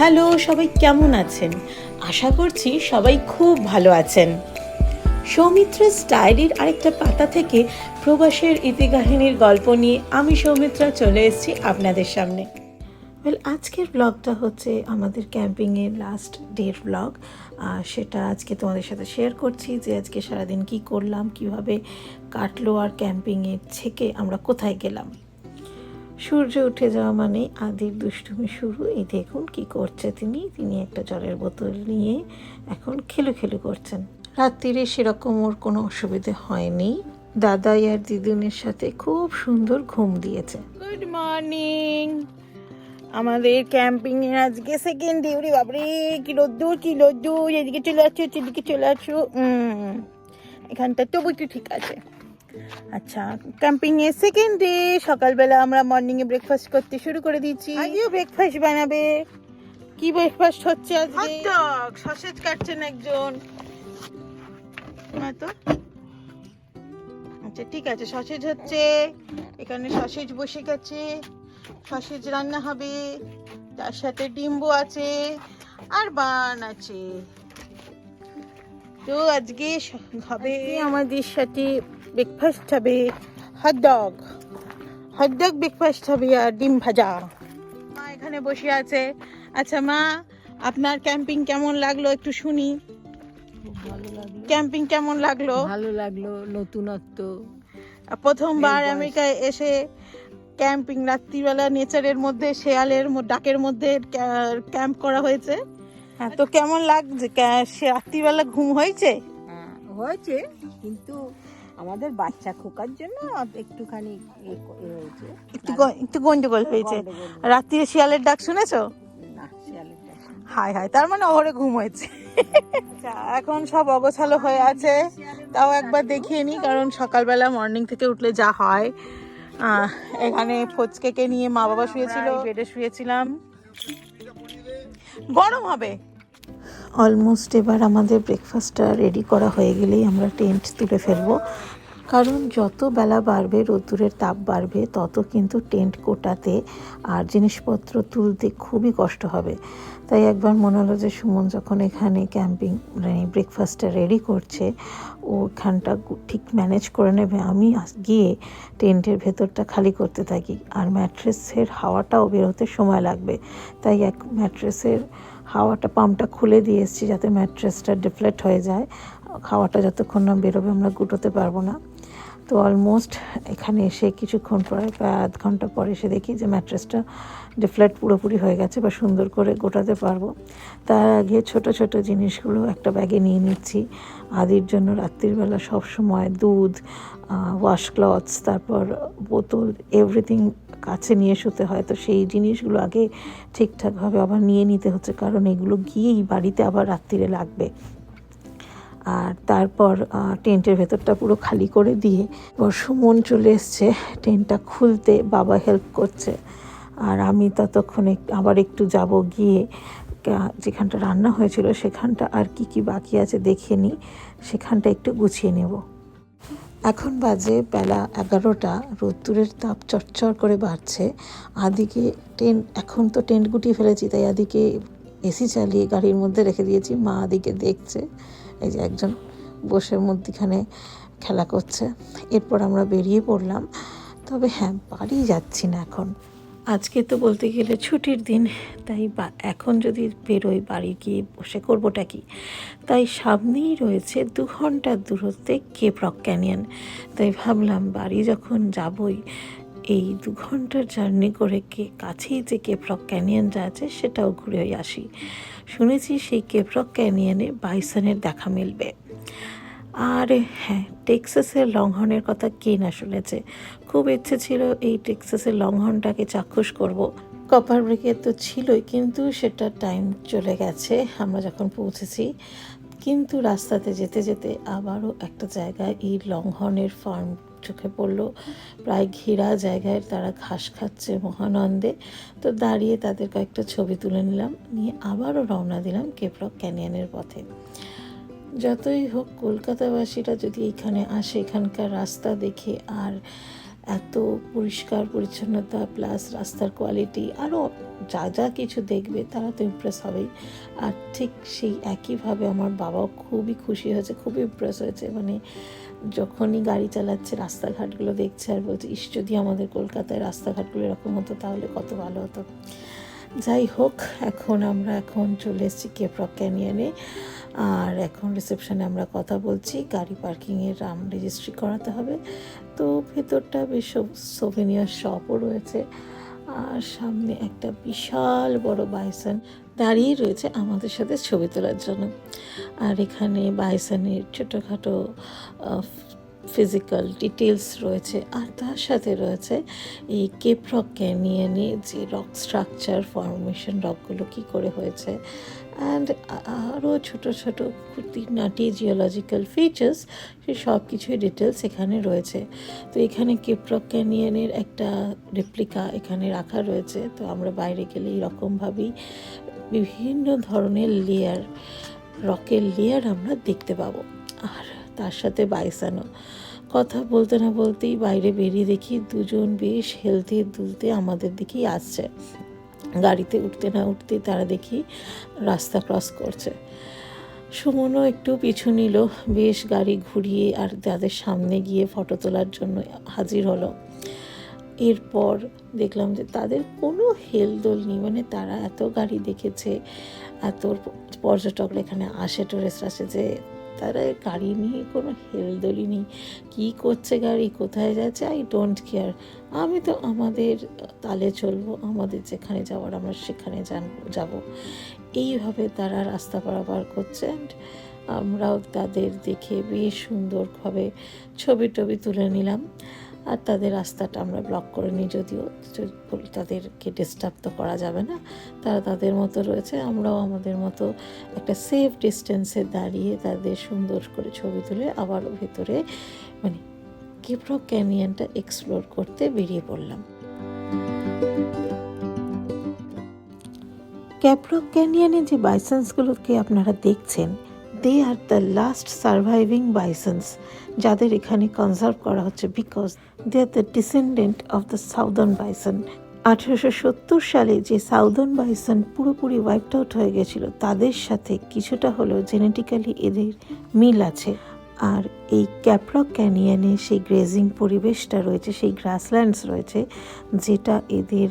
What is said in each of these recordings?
Hello, সবাই কেমন আছেন? আশা করছি সবাই খুব ভালো আছেন। সৌমিত্রা স্টাইলির আরেকটা পাতা থেকে প্রবাসের ইতিকাহিনীর গল্প নিয়ে আমি সৌমিত্রা চলে এসেছি আপনাদের সামনে। ওয়েল আজকের ব্লগটা হচ্ছে আমাদের ক্যাম্পিংয়ের লাস্ট ডের ব্লগ সেটা আজকে তোমাদের সাথে শেয়ার করছি যে আজকে সারাদিন কি করলাম, কীভাবে কাটলো আর ক্যাম্পিংয়ের থেকে আমরা কোথায় গেলাম। সূর্য উঠে যাওয়া মানে আদির দুষ্টুমি শুরু। এই দেখুন কি করছে তিনি। তিনি একটা জলের বোতল নিয়ে এখন খেলু খেলু করছেন। রাত্রিরে সেরকম ওর কোনো অসুবিধে হয়নি। দাদাই আর দিদুনের সাথে খুব সুন্দর ঘুম দিয়েছে। গুড মর্নিং আমাদের ক্যাম্পিং এর আজকে সেকেন্ড ডে ওরে বাবরে কি রোদ্দুর কি রোদ্দুর এদিকে চলে আসছো এদিকে চলে আসছো। এখানটা তবু একটু ঠিক আছে। আচ্ছা ক্যাম্পিং এর সেকেন্ড ডে সকালবেলা আমরা মর্নিং এ ব্রেকফাস্ট করতে শুরু করে দিয়েছি। আজকেও ব্রেকফাস্ট বানাবে। কি ব্রেকফাস্ট হচ্ছে আজকে? হটডগ সসেজ কাটছেন একজন। না তো? আচ্ছা ঠিক আছে সসেজ হচ্ছে। এখানে সসেজ বসে গেছে। সসেজ রান্না হবে। তার সাথে ডিম্বু আছে আর বান আছে। তো আজকে হবে আমাদের সাথে ব্রেকফাস্ট হবে হটডগ হটডগ ব্রেকফাস্ট হবে আর ডিম ভাজা মা এখানে বসে আছে। আচ্ছা মা আপনার ক্যাম্পিং কেমন লাগল একটু শুনি। ক্যাম্পিং কেমন লাগল? ভালো লাগল নতুনত্ব। প্রথমবার আমেরিকায় এসে ক্যাম্পিং রাত্রিবেলা নেচারের মধ্যে শেয়ালের ম- ডাকের মধ্যে ক্যা- ক্যাম্প করা হয়েছে। হ্যাঁ। তো কেমন লাগছে? রাত্রিবেলা ঘুম হয়েছে? হ্যাঁ, হয়েছে কিন্তু আমাদের বাচ্চা খোকার জন্য একটুখানি হয়েছে। একটু একটু গন্ডগোল হয়েছে। রাত্রিরে শিয়ালের ডাক শুনেছো? না শিয়ালের ডাক। হাই হাই তার মানে ওরে ঘুম হয়েছে। আচ্ছা, এখন সব অগোছালো হয়ে আছে। তাও একবার দেখিয়ে নিই কারণ সকালবেলা মর্নিং থেকে উঠলে যা হয়। এখানে ফচকেকে নিয়ে মা বাবা শুয়েছিল বেডে শুয়েছিলাম। গরম হবে। অলমোস্ট এবার আমাদের ব্রেকফাস্টটা রেডি করা হয়ে গেলেই আমরা টেন্ট তুলে ফেলব। কারণ যত বেলা বাড়বে, রোদ্দুরের তাপ বাড়বে, তত কিন্তু টেন্ট কোটাতে আর জিনিসপত্র তুলতে খুবই কষ্ট হবে। তাই একবার মনে হলো যে সুমন যখন এখানে ক্যাম্পিং মানে ব্রেকফাস্টটা রেডি করছে ওখানটা ঠিক ম্যানেজ করে নেবে। আমি গিয়ে টেন্টের ভেতরটা খালি করতে থাকি। আর ম্যাট্রেসের হাওয়াটাও বেরোতে সময় লাগবে। তাই এক ম্যাট্রেসের হাওয়াটা, পাম্পটা খুলে দিয়ে এসেছি যাতে ম্যাট্রেসটা ডিফ্লেক্ট হয়ে যায়। হাওয়াটা যতক্ষণ না বেরোবে আমরা গুটোতে পারব না। তো অলমোস্ট এখানে এসে কিছুক্ষণ পরে, প্রায় আধ ঘণ্টা পরে এসে দেখি যে ম্যাট্রেসটা ডিফ্লেট পুরোপুরি হয়ে গেছে বা সুন্দর করে গোটাতে পারব। তার আগে ছোট ছোট জিনিসগুলো একটা ব্যাগে নিয়ে নিচ্ছি। আদির জন্য রাত্রিবেলা সবসময় দুধ ওয়াশ ক্লথস তারপর বোতল এভরিথিং কাছে নিয়ে শুতে হয়। তো সেই জিনিসগুলো আগে ঠিকঠাকভাবে আবার নিয়ে নিতে হচ্ছে, কারণ এগুলো গিয়েই বাড়িতে আবার রাত্রিরে লাগবে। আর তারপর টেন্টের ভেতরটা পুরো খালি করে দিয়ে সুমন চলে এসছে টেন্টটা খুলতে, বাবা হেল্প করছে। আর আমি ততক্ষণে আবার একটু যাব গিয়ে যেখানটা রান্না হয়েছিল সেখানটা আর কি কি বাকি আছে দেখে নিই, সেখানটা একটু গুছিয়ে নেব। এখন বাজে বেলা এগারোটা। রোদ্দুরের তাপ চটচর করে বাড়ছে। আদিকে টেন্ট এখন তো টেন্ট গুটিয়ে ফেলেছি, তাই আদিকে এসি চালিয়ে গাড়ির মধ্যে রেখে দিয়েছি। মা আদিকে দেখছে, এই যে একজন বসে মধ্যিখানে খেলা করছে। এরপর আমরা বেরিয়ে পড়লাম। তবে হ্যাঁ বাড়ি যাচ্ছি না এখন। আজকে তো বলতে গেলে ছুটির দিন, তাই এখন যদি বেরোই বাড়ি গিয়ে বসে করবোটা কি? তাই সামনেই রয়েছে দু ঘণ্টার দূরত্বে কেপ রক ক্যানিয়ন। তাই ভাবলাম বাড়ি যখন যাবই, এই দু ঘণ্টার জার্নি করে কে কাছেই যে কেপ রক ক্যানিয়নটা আছে সেটাও ঘুরে আসি। শুনেছি সেই কেপ রক ক্যানিয়নে বাইসনের দেখা মিলবে। আর হ্যাঁ টেক্সাসের লংহর্নের কথা কে না শুনেছে? খুব ইচ্ছে ছিল এই টেক্সাসের লংহর্নটাকে চাক্ষুষ করব। কপার ব্রেকে তো ছিলই, কিন্তু সেটা টাইম চলে গেছে, আমরা যখন পৌঁছেছি। কিন্তু রাস্তাতে যেতে যেতে আবারও একটা জায়গায় এই লংহর্নের ফার্ম চোখে পড়ল। প্রায় ঘেরা জায়গায় তারা ঘাস খাচ্ছে মহানন্দে। তো দাঁড়িয়ে তাদের কয়েকটা ছবি তুলে নিলাম, নিয়ে আবারও রওনা দিলাম কেপরক ক্যানিয়নের পথে। যতই হোক, কলকাতাবাসীরা যদি এখানে আসে, এখানকার রাস্তা দেখে আর এত পরিষ্কার পরিচ্ছন্নতা প্লাস রাস্তার কোয়ালিটি আরও যা যা কিছু দেখবে তারা তো ইমপ্রেস হবেই। আর ঠিক সেই একইভাবে আমার বাবাও খুবই খুশি হয়েছে, খুবই ইমপ্রেস হয়েছে। মানে যখনই গাড়ি চালাচ্ছে, রাস্তাঘাটগুলো দেখছে আর বলছে, ইস, যদি আমাদের কলকাতায় রাস্তাঘাটগুলো এরকম হতো, তাহলে কত ভালো হতো। যাই হোক, এখন আমরা এখন চলে এসেছি কেপ্রক ক্যানিয়নে আর এখন রিসেপশনে আমরা কথা বলছি। গাড়ি পার্কিংয়ের রাম রেজিস্ট্রি করাতে হবে। তো ভেতরটা বেশ সোভেনিয়ার শপও রয়েছে। আর সামনে একটা বিশাল বড় বাইসন দাঁড়িয়ে রয়েছে আমাদের সাথে ছবি তোলার জন্য। আর এখানে বাইসনের ছোটোখাটো ফিজিক্যাল ডিটেলস রয়েছে আর তার সাথে রয়েছে এই কেপ্রক ক্যানিয়নে যে রক স্ট্রাকচার ফর্মেশন রকগুলো কী করে হয়েছে অ্যান্ড আরও ছোটো ছোটো খুঁটিনাটি জিওলজিক্যাল ফিচার্স সে সব কিছুই ডিটেলস এখানে রয়েছে। তো এখানে কেপ্রক ক্যানিয়নের একটা রেপ্লিকা এখানে রাখা রয়েছে। তো আমরা বাইরে গেলে এরকমভাবেই বিভিন্ন ধরনের লেয়ার রকের লেয়ার আমরা দেখতে পাবো। আর তার সাথে বাইসানো। কথা বলতে না বলতেই বাইরে বেরিয়ে দেখি দুজন বেশ হেলতে দুলতে আমাদের দিকেই আসছে। গাড়িতে উঠতে না উঠতে তারা দেখি রাস্তা ক্রস করছে। সুমনও একটু পিছু নিল, বেশ গাড়ি ঘুরিয়ে আর তাদের সামনে গিয়ে ফটো তোলার জন্য হাজির হলো। এরপর দেখলাম যে তাদের কোনো হেলদোল নেই মানে তারা এত গাড়ি দেখেছে, এত পর্যটকরা এখানে আসে টুরিস্ট আসে যে তারা গাড়ি নিয়ে কোনো হেলদোলি নেই। কী করছে গাড়ি? কোথায় যাচ্ছে? আই ডোন্ট কেয়ার আমি তো আমাদের তালে চলবো, আমাদের যেখানে যাওয়ার আমরা সেখানে যাব। এইভাবে তারা রাস্তা পারাপার করছে অ্যান্ড আমরাও তাদের দেখে বেশ সুন্দরভাবে ছবি টবি তুলে নিলাম। আর তাদের রাস্তাটা আমরা ব্লক করে নিই যদিও তাদেরকে ডিস্টার্ব তো করা যাবে না। তারা তাদের মতো রয়েছে, আমরাও আমাদের মতো একটা সেফ ডিস্টেন্সে দাঁড়িয়ে তাদের সুন্দর করে ছবি তুলে আবার ভেতরে মানে কিপ্রক ক্যানিয়নটা এক্সপ্লোর করতে বেরিয়ে পড়লাম। ক্যাপ্রক ক্যানিয়নে যে বাইসেন্সগুলোকে আপনারা দেখছেন they are the last surviving bisons যাদের এখানে কনজার্ভ করা হচ্ছে because they are the descendant of the southern bison আঠেরোশো সত্তর সালে যে সাউদার্ন বাইসন পুরোপুরি ওয়াইপড আউট হয়ে গেছিল, তাদের সাথে কিছুটা হলেও জেনেটিক্যালি এদের মিল আছে। আর এই ক্যাপ্রক ক্যানিয়নে সেই গ্রেজিং পরিবেশটা রয়েছে, সেই গ্রাসল্যান্ডস রয়েছে, যেটা এদের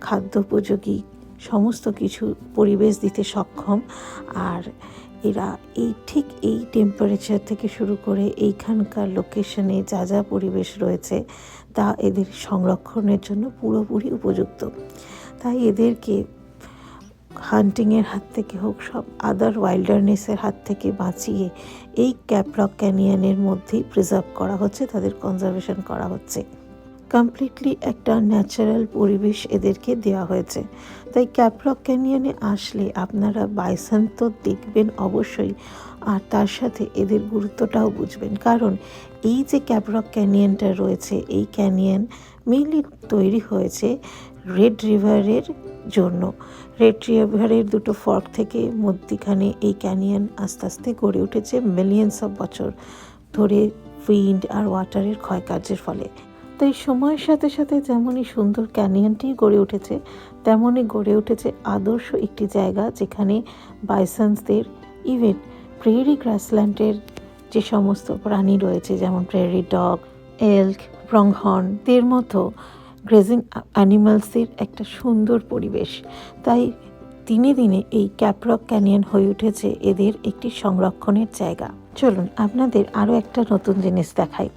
খাদ্যোপযোগী সমস্ত কিছু পরিবেশ দিতে সক্ষম। আর এরা এই ঠিক এই টেম্পারেচার থেকে শুরু করে এইখানকার লোকেশনে যা যা পরিবেশ রয়েছে, তা এদের সংরক্ষণের জন্য পুরোপুরি উপযুক্ত। তাই এদেরকে হান্টিংয়ের হাত থেকে হোক, সব আদার ওয়াইল্ডারনেসের হাত থেকে বাঁচিয়ে এই ক্যাপ্রক ক্যানিয়নের মধ্যেই প্রিজার্ভ করা হচ্ছে, তাদের কনজারভেশন করা হচ্ছে। কমপ্লিটলি একটা ন্যাচারাল পরিবেশ এদেরকে দেওয়া হয়েছে। তাই ক্যাপ্রক ক্যানিয়নে আসলে আপনারা বাইসন তো দেখবেন অবশ্যই। আর তার সাথে এদের গুরুত্বটাও বুঝবেন। কারণ এই যে ক্যাপ্রক ক্যানিয়নটা রয়েছে, এই ক্যানিয়ন মেইনলি তৈরি হয়েছে রেড রিভারের জন্য। রেড রিভারের দুটো ফর্ক থেকে মধ্যিখানে এই ক্যানিয়ন আস্তে আস্তে গড়ে উঠেছে মিলিয়ন্স অফ বছর ধরে উইন্ড আর ওয়াটারের ক্ষয়কার্যের ফলে। তাই সময়ের সাথে সাথে যেমনই সুন্দর ক্যানিয়নটি গড়ে উঠেছে তেমনই গড়ে উঠেছে আদর্শ একটি জায়গা যেখানে বাইসন্সদের ইভেন প্রেরি গ্রাসল্যান্ডের যে সমস্ত প্রাণী রয়েছে, যেমন প্রেরি ডগ এল্ক ব্রংহর্নদের মতো গ্রেজিং অ্যানিমালসের একটা সুন্দর পরিবেশ। তাই দিনে দিনে এই ক্যাপ্রক ক্যানিয়ন হয়ে উঠেছে এদের একটি সংরক্ষণের জায়গা। চলুন, আপনাদের আরও একটা নতুন জিনিস দেখাই।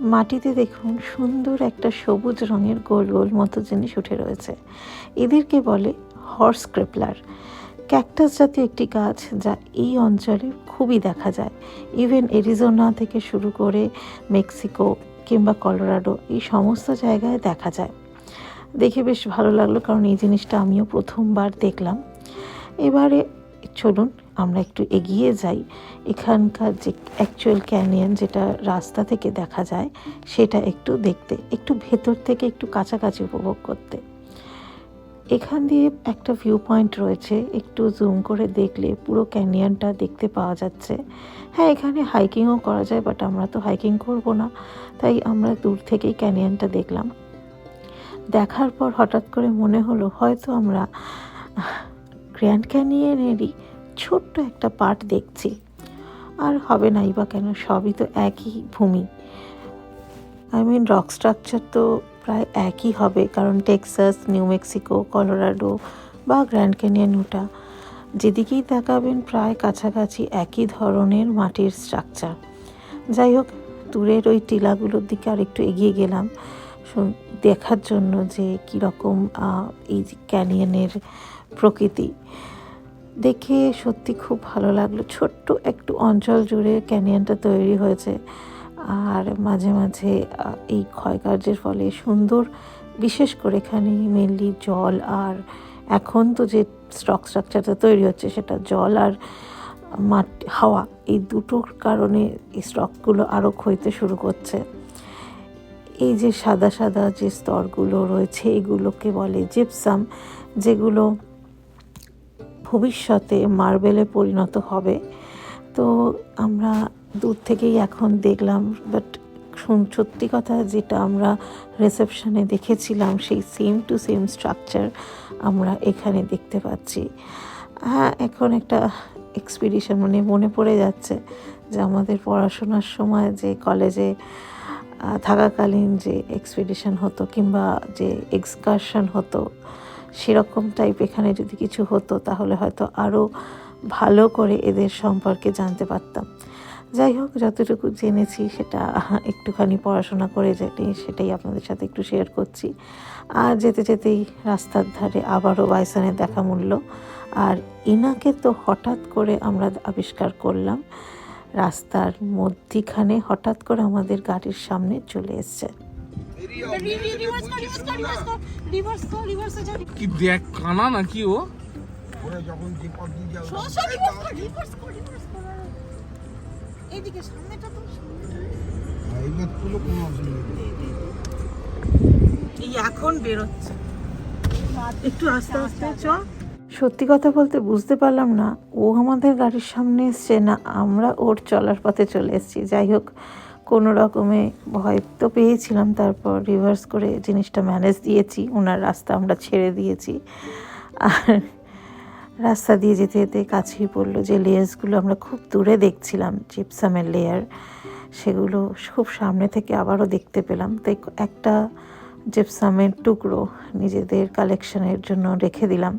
মাটিতে দেখুন সুন্দর একটা সবুজ রঙের গোল গোল মতো জিনিস উঠে রয়েছে। এদেরকে বলে হর্স ক্রেপলার ক্যাকটাস জাতীয় একটি গাছ যা এই অঞ্চলে খুবই দেখা যায়। ইভেন এরিজোনা থেকে শুরু করে মেক্সিকো কিংবা কলোরাডো এই সমস্ত জায়গায় দেখা যায়। দেখে বেশ ভালো লাগল কারণ এই জিনিসটা আমিও প্রথমবার দেখলাম। এবারে চলুন আমরা একটু এগিয়ে যাই। এখানকার যে অ্যাকচুয়াল ক্যানিয়ন যেটা রাস্তা থেকে দেখা যায়, সেটা একটু দেখতে, একটু ভেতর থেকে একটু কাছাকাছি উপভোগ করতে। এখান দিয়ে একটা ভিউ পয়েন্ট রয়েছে, একটু জুম করে দেখলে পুরো ক্যানিয়নটা দেখতে পাওয়া যাচ্ছে। হ্যাঁ এখানে হাইকিংও করা যায় বাট আমরা তো হাইকিং করব না, তাই আমরা দূর থেকেই ক্যানিয়নটা দেখলাম। দেখার পর হঠাৎ করে মনে হলো, হয়তো আমরা গ্র্যান্ড ক্যানিয়নেরই ছোট্ট একটা পার্ট দেখছি। আর হবে নাই বা কেন, সবই তো একই ভূমি। আই মিন রক স্ট্রাকচার তো প্রায় একই হবে, কারণ টেক্সাস, নিউ মেক্সিকো, কলোরাডো বা গ্র্যান্ড ক্যানিয়ন ওটা। যেদিকেই তাকাবেন, প্রায় কাছাকাছি একই ধরনের মাটির স্ট্রাকচার যাই হোক, দূরের ওই টিলাগুলোর দিকে আর একটু এগিয়ে গেলাম। দেখার জন্য যে কীরকম এই ক্যানিয়নের প্রকৃতি। দেখে সত্যি খুব ভালো লাগল। ছোট্ট একটু অঞ্চল জুড়ে ক্যানিয়নটা তৈরি হয়েছে। আর মাঝে মাঝে এই ক্ষয়কার্যের ফলে সুন্দর, বিশেষ করে এখানে মেনলি জল আর এখন তো যে স্টক স্ট্রাকচারটা তৈরি হচ্ছে সেটা জল আর মাট হাওয়া, এই দুটোর কারণে এই স্টকগুলো আরও ক্ষয়তে শুরু করছে। এই যে সাদা সাদা যে স্তরগুলো রয়েছে, এগুলোকে বলে জিপসাম যেগুলো ভবিষ্যতে মার্বেলে পরিণত হবে। তো আমরা দূর থেকেই এখন দেখলাম বাট সত্যি কথা যেটা আমরা রিসেপশনে দেখেছিলাম, সেই সেম টু সেম স্ট্রাকচার আমরা এখানে দেখতে পাচ্ছি। হ্যাঁ এখন একটা এক্সপিডিশন মানে মনে পড়ে যাচ্ছে যে আমাদের পড়াশোনার সময় যে কলেজে থাকাকালীন যে এক্সপিডিশন হতো কিংবা যে এক্সকারশন হতো সেরকম টাইপ এখানে যদি কিছু হতো তাহলে হয়তো আরও ভালো করে এদের সম্পর্কে জানতে পারতাম যাই হোক যতটুকু জেনেছি সেটা একটুখানি পড়াশোনা করে যেটি সেটাই আপনাদের সাথে একটু শেয়ার করছি আর যেতে যেতেই রাস্তার ধারে আবারও বাইসনের দেখা মূল্য আর ইনাকে তো হঠাৎ করে আমরা আবিষ্কার করলাম রাস্তার মধ্যিখানে হঠাৎ করে আমাদের গাড়ির সামনে চলে এসছে কি দেখ কানা নাকি ও? ওরা যখন যে পথ দিয়ে যাও এইদিকে সামনেটা তো এইবার তুলো কোনো অসুবিধা নেই। এই এখন বেরোচ্ছে। একটু আস্তে আস্তে চ। সত্যি কথা বলতে বুঝতে পারলাম না ও আমাদের গাড়ির সামনে এসছে না আমরা ওর চলার পথে চলে এসেছি। যাই হোক রকমে ভয় তো পেয়েছিলাম, তারপর রিভার্স করে জিনিসটা ম্যানেজ দিয়েছি, ওনার রাস্তা আমরা ছেড়ে দিয়েছি। আর রাস্তা দিয়ে যেতে যেতে কাছেই পড়ল যে লেয়ার্সগুলো আমরা খুব দূরে দেখছিলাম জিপসামের লেয়ার সেগুলো খুব সামনে থেকে আবারও দেখতে পেলাম। তাই একটা জিপসামের টুকরো নিজেদের কালেকশনের জন্য রেখে দিলাম।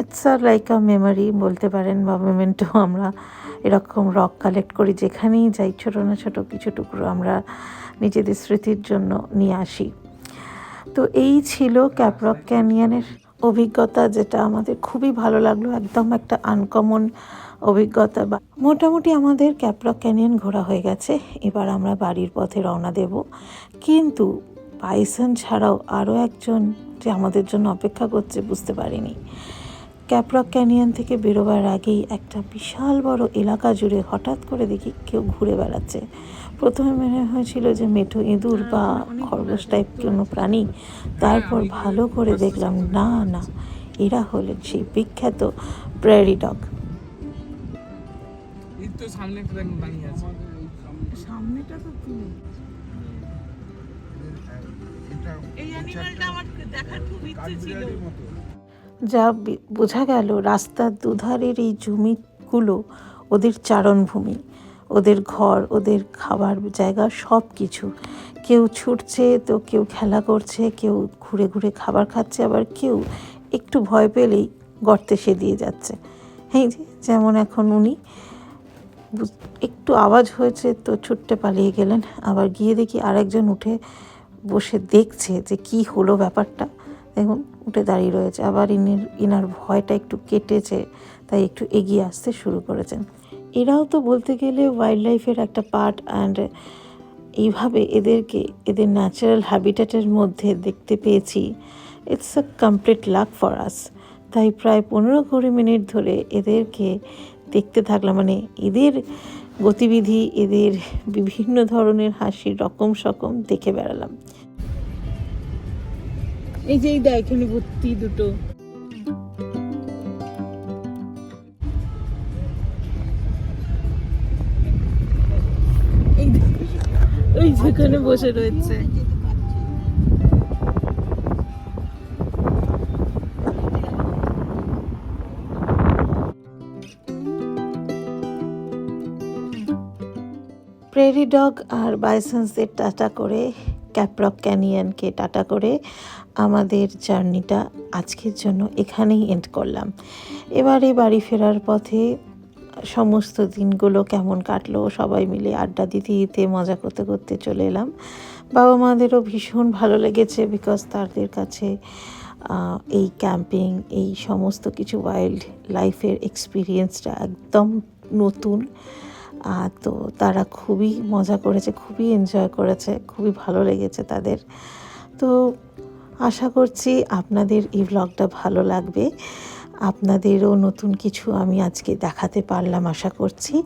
It's are like a memory বলতে পারেন বা মেমেন্টো আমরা এরকম রক কালেক্ট করি যেখানেই যাই, ছোটো না ছোটো কিছু টুকরো আমরা নিজেদের স্মৃতির জন্য নিয়ে আসি। তো এই ছিল ক্যাপরক ক্যানিয়নের অভিজ্ঞতা যেটা আমাদের খুবই ভালো লাগল, একদম একটা আনকমন অভিজ্ঞতা বা মোটামুটি আমাদের ক্যাপরক ক্যানিয়ন ঘোরা হয়ে গেছে, এবার আমরা বাড়ির পথে রওনা দেব। কিন্তু পাইসন ছাড়াও আরও একজন যে আমাদের জন্য অপেক্ষা করছে বুঝতে পারিনি। ক্যাপরক ক্যানিয়ন থেকে বেরোবার আগেই একটা বিশাল বড় এলাকা জুড়ে হঠাৎ করে দেখি কেউ ঘুরে বেড়াচ্ছে। প্রথমে মনে হয়েছিল যে মেঠো ইঁদুর বা খরগোশ টাইপ কোনো প্রাণী। তারপর ভালো করে দেখলাম না না এরা হলেন সেই বিখ্যাত প্রেয়ারি ডগ সামনেটা তো এই অ্যানিমালটা আমার দেখার খুব ইচ্ছে ছিল। যা বোঝা গেল রাস্তার দুধারের এই জমিগুলো ওদের চারণভূমি ওদের ঘর ওদের খাবার জায়গা সব কিছু কেউ ছুটছে তো কেউ খেলা করছে কেউ ঘুরে ঘুরে খাবার খাচ্ছে আবার কেউ একটু ভয় পেলেই গর্তে সে দিয়ে যাচ্ছে। এই যে যেমন এখন উনি একটু আওয়াজ হয়েছে তো ছুটতে পালিয়ে গেলেন। আবার গিয়ে দেখি আরেকজন উঠে বসে দেখছে যে কি হলো ব্যাপারটা। দেখুন, উঠে দাঁড়িয়ে রয়েছে। আবার ইনির ইনার ভয়টা একটু কেটেছে, তাই একটু এগিয়ে আসতে শুরু করেছেন। এরাও তো বলতে গেলে ওয়াইল্ড লাইফের একটা পার্ট অ্যান্ড এইভাবে এদেরকে, এদের ন্যাচারাল হ্যাবিটেটের মধ্যে দেখতে পেয়েছি। It's a complete luck for us তাই প্রায় পনেরো কুড়ি মিনিট ধরে এদেরকে দেখতে থাকলাম। মানে এদের গতিবিধি এদের বিভিন্ন ধরনের হাসির রকম সকম দেখে বেড়ালাম। এই যে এখানে ভর্তি দুটো। এই যেখানে বসে রয়েছে। প্রেরি ডগ আর বাইসেন্সদের টাটা করে ক্যাপ্রক ক্যানিয়নকে টাটা করে আমাদের জার্নিটা আজকের জন্য এখানেই এন্ড করলাম। এবারে বাড়ি ফেরার পথে সমস্ত দিনগুলো কেমন কাটলো, সবাই মিলে আড্ডা দিতে দিতে, মজা করতে করতে চলে এলাম। বাবা মাদেরও ভীষণ ভালো লেগেছে বিকজ তাদের কাছে এই ক্যাম্পিং, এই সমস্ত কিছু ওয়াইল্ড লাইফের এক্সপিরিয়েন্সটা একদম নতুন। তো তারা খুবই মজা করেছে, খুবই এনজয় করেছে, খুবই ভালো লেগেছে তাদের। তো আশা করছি আপনাদের এই ব্লগটা ভালো লাগবে। আপনাদেরও নতুন কিছু আমি আজকে দেখাতে পারলাম আশা করছি।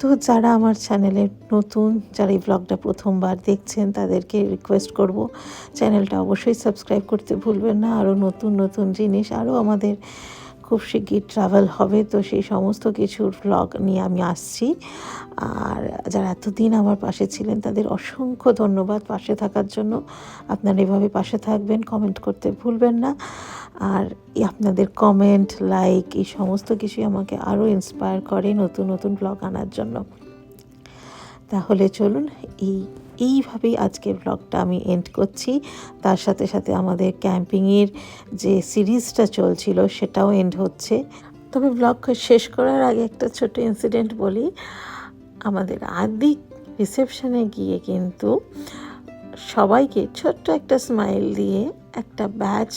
তো যারা আমার চ্যানেলে নতুন, যারা এই ব্লগটা প্রথমবার দেখছেন, তাদেরকে রিকোয়েস্ট করব চ্যানেলটা অবশ্যই সাবস্ক্রাইব করতে ভুলবেন না। আরও নতুন নতুন জিনিস, আরও আমাদের খুব শিগগির ট্রাভেল হবে, তো সেই সমস্ত কিছুর ব্লগ নিয়ে আমি আসছি। আর যারা এতদিন আমার পাশে ছিলেন, তাদের অসংখ্য ধন্যবাদ পাশে থাকার জন্য। আপনারা এভাবে পাশে থাকবেন কমেন্ট করতে ভুলবেন না। আর আপনাদের কমেন্ট লাইক এই সমস্ত কিছুই আমাকে আরও ইন্সপায়ার করে নতুন নতুন ব্লগ আনার জন্য। তাহলে চলুন, এই এইভাবেই আজকের ব্লগটা আমি এন্ড করছি। তার সাথে সাথে আমাদের ক্যাম্পিংয়ের যে সিরিজটা চলছিল, সেটাও এন্ড হচ্ছে। তবে ব্লগ শেষ করার আগে একটা ছোট ইনসিডেন্ট বলি। আমাদের আদি রিসেপশনে গিয়ে কিন্তু সবাইকে ছোট্ট একটা স্মাইল দিয়ে একটা ব্যাচ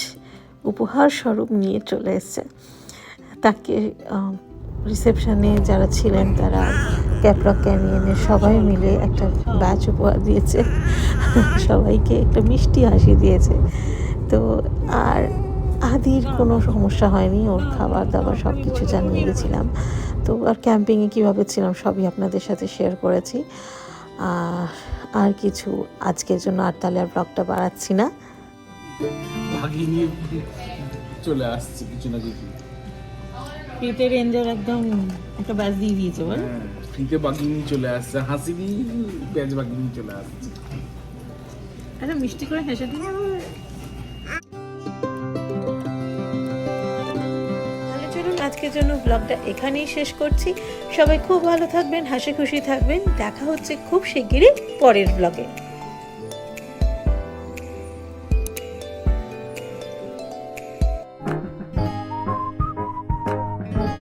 উপহার স্বরূপ নিয়ে চলে এসছে। তাকে রিসেপশনে যারা ছিলেন তারা ক্যাপ্রক ক্যানিয়নের সবাই মিলে একটা ব্যাচ উপহার দিয়েছে। সবাইকে একটা মিষ্টি হাসি দিয়েছে। তো আর আদির কোনো সমস্যা হয়নি ওর খাবার দাবার সব কিছু জানিয়ে গেছিলাম তো আর ক্যাম্পিংয়ে কীভাবে ছিলাম সবই আপনাদের সাথে শেয়ার করেছি। আর আর কিছু আজকের জন্য আর তাহলে আর ব্লগটা বাড়াচ্ছি না। চলে আসছে কিছু না কিছু। পেটের রেঞ্জার একদম একটা ব্যাস দিয়ে দিয়েছে বল। হ্যাঁ, ফ্রিতে বাগিয়ে নিয়ে চলে আসছে হাসি দিয়ে পেঁয়াজ বাগিয়ে নিয়ে চলে আসছে। আচ্ছা মিষ্টি করে হেসে চলুন, আজকের জন্য ব্লগটা এখানেই শেষ করছি। সবাই খুব ভালো থাকবেন, হাসি খুশি থাকবেন। দেখা হচ্ছে খুব শিগগিরই পরের ব্লগে